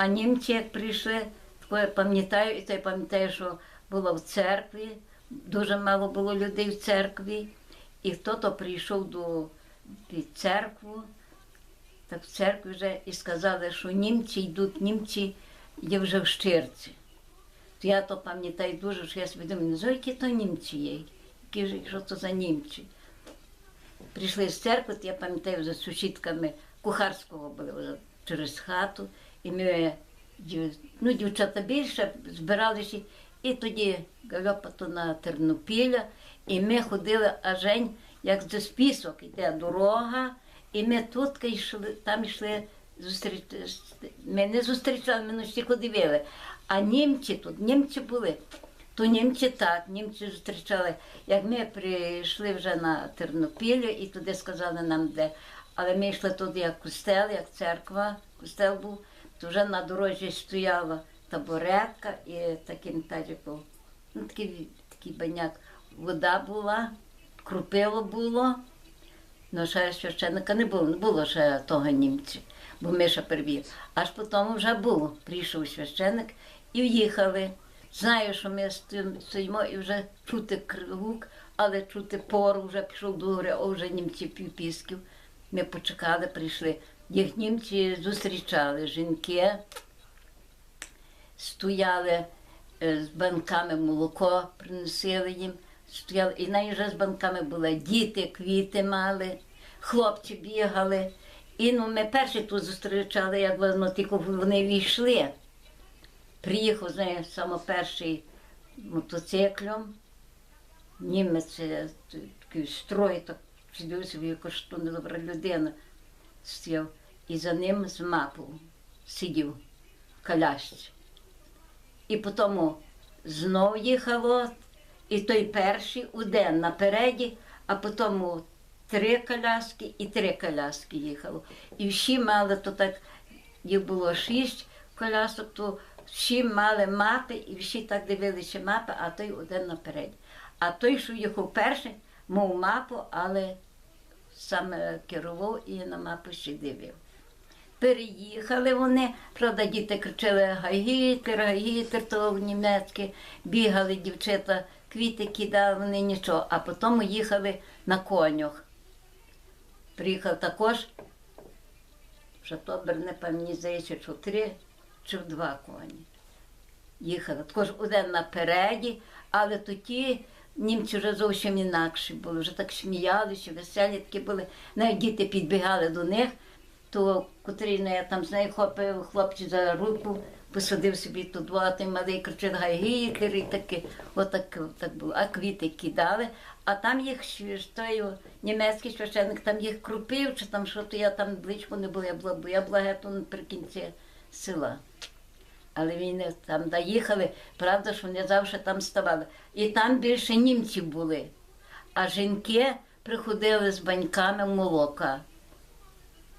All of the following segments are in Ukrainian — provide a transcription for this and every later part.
А німці, як прийшли, я пам'ятаю, і то я пам'ятаю, що було в церкві, дуже мало було людей в церкві, і хто-то прийшов до під церкву, так в церкві вже і сказали, що німці йдуть, німці є вже в Щирці. То я то пам'ятаю дуже, що я собі думаю, ну які то німці є, які ж, що то за німці. Прийшли з церкви, то я пам'ятаю, за сусідками кухарського були через хату, і ми, ну, дівчата більше збиралися, і тоді гальопато на Тернопіля, і ми ходили ажень, як з список, йде дорога, і ми тут йшли, там йшли зустріч... Ми не зустрічали, ми тільки дивили. А німці тут, німці були. То німці так, німці зустрічали. Як ми прийшли вже на Тернопілля і туди сказали нам де. Але ми йшли туди як костел, як церква, костел був, вже на дорозі стояла табуретка і таким тазиком, ну такий, такий баняк. Вода була, крупило було. Ну, ще священника не було, не було ще того німця, бо ми ще перві. Аж потім вже було. Прийшов священик і в'їхали. Знаю, що ми стоїмо і вже чути гук, але чути пору вже пішов до гори, а вже німці півпісків. Ми почекали, прийшли. Їх німці зустрічали, жінки стояли е, з банками молоко, приносили їм. Стояли, і навіть вже з банками були діти, квіти мали, хлопці бігали. І ну, ми перші тут зустрічали, як воно тільки вони війшли. Приїхав з нею саме перший мотоциклом. Німець е, такий строй, так сидів собі, якось що недобра людина стояв. І за ним з мапою сидів в. І потім знов їхало, і той перший один напереді, а потім три коляски і три коляски їхало. І всі мали то так, їх було шість колясок, то всі мали мапи, і всі так дивилися мапи, а той один напереді. А той, що їхав перший, мав мапу, але саме керував і на мапу ще дивив. Переїхали вони, правда, діти кричали Гай-Гітлер, Гай-Гітлер, то німецьке, бігали дівчата, квіти кидали, вони нічого, а потім їхали на конях. Приїхав також, вже то не мені здається, що три чи в два коні. Їхали. Також один напереді, але тоді німці вже зовсім інакші були, вже так сміялися, веселі такі були. Навіть діти підбігали до них, то котрий ну, я там з нею хопив хлопці за руку, посадив собі туди, а той малий кричав Гай і таке, отак так було. А квіти кидали, а там їх той німецький священник там їх крупив, чи там що то я там близько не була, я була, бо я була гетто наприкінці села. Але вони там доїхали, правда, що вони завжди там ставали. І там більше німців були. А жінки приходили з баньками молока.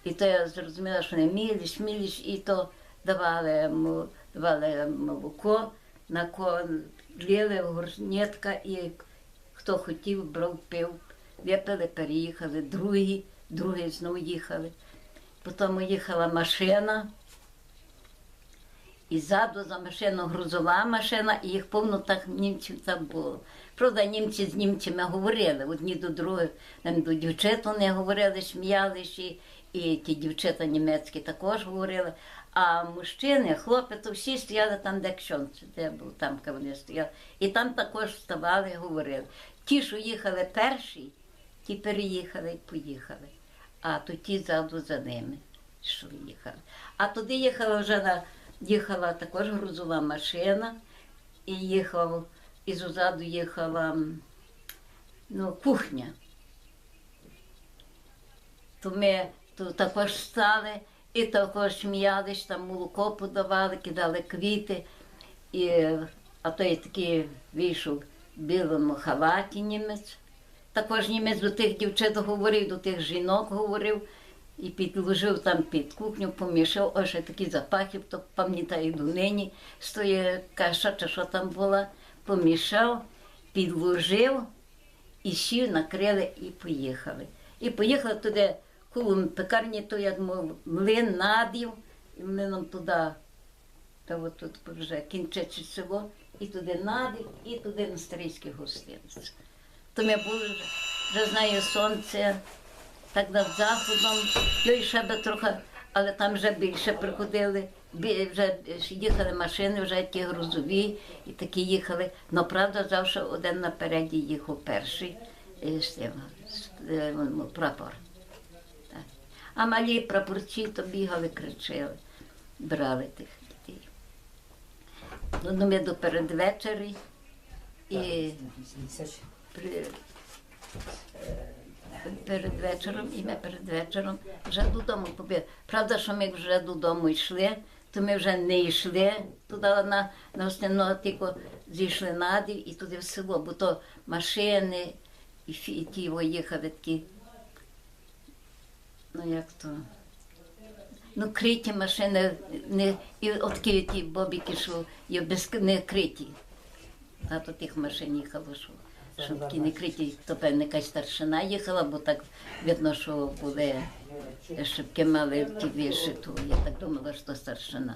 І то я зрозуміла, що вони міліш, міліш, і то давали, мо- давали молоко, на кон, лили горнятка, і хто хотів, брав, пив, випили, переїхали, другі, другі знову їхали. Потім їхала машина. І ззаду за машину грузова машина, і їх повно так німців там було. Правда, німці з німцями говорили одні до других, там до дівчат вони говорили, сміялися, і, ті дівчата німецькі також говорили. А мужчини, хлопці, то всі стояли там, де кщонці, де був там, де вони стояли. І там також вставали говорили. Ті, що їхали перші, ті переїхали і поїхали. А то ті ззаду за ними йшли, їхали. А туди їхала вже на їхала також грузова машина, і їхав, і ззаду їхала ну, кухня. То ми то також стали і також сміялись, там молоко подавали, кидали квіти. І, а той такий вийшов в білому халаті німець. Також німець до тих дівчат говорив, до тих жінок говорив і підложив там під кухню, помішав, ось такі запахи, то пам'ятаю до нині, стоїть каша, чи що там була, помішав, підложив і сів, накрили і поїхали. І поїхали туди, коло пекарні, то як мов, млин надів, і млином туди Та от тут вже кінчиться село, і туди надік, і туди на стрийське гостинство. То ми були вже, знає сонце, так над заходом, йой ще би трохи, але там вже більше приходили. Вже їхали машини, вже ті грузові, і такі їхали. Но правда, завжди один напереді їхав перший е, е, ну, прапор. А малі прапорці то бігали, кричали, брали тих дітей. Ну, ми до передвечері і при, перед вечором, і ми перед вечором вже додому побігли. Правда, що ми вже додому йшли, то ми вже не йшли туди на, на основно, тільки зійшли наді і туди в село, бо то машини і, і ті во їхали такі. Ну як то? Ну, криті машини, не, і от ті бобіки, що є без не криті. А то тих машин їхало, що, що такі не криті, то певне якась старшина їхала, бо так видно, що були шибки мали ті віші, то я так думала, що старшина.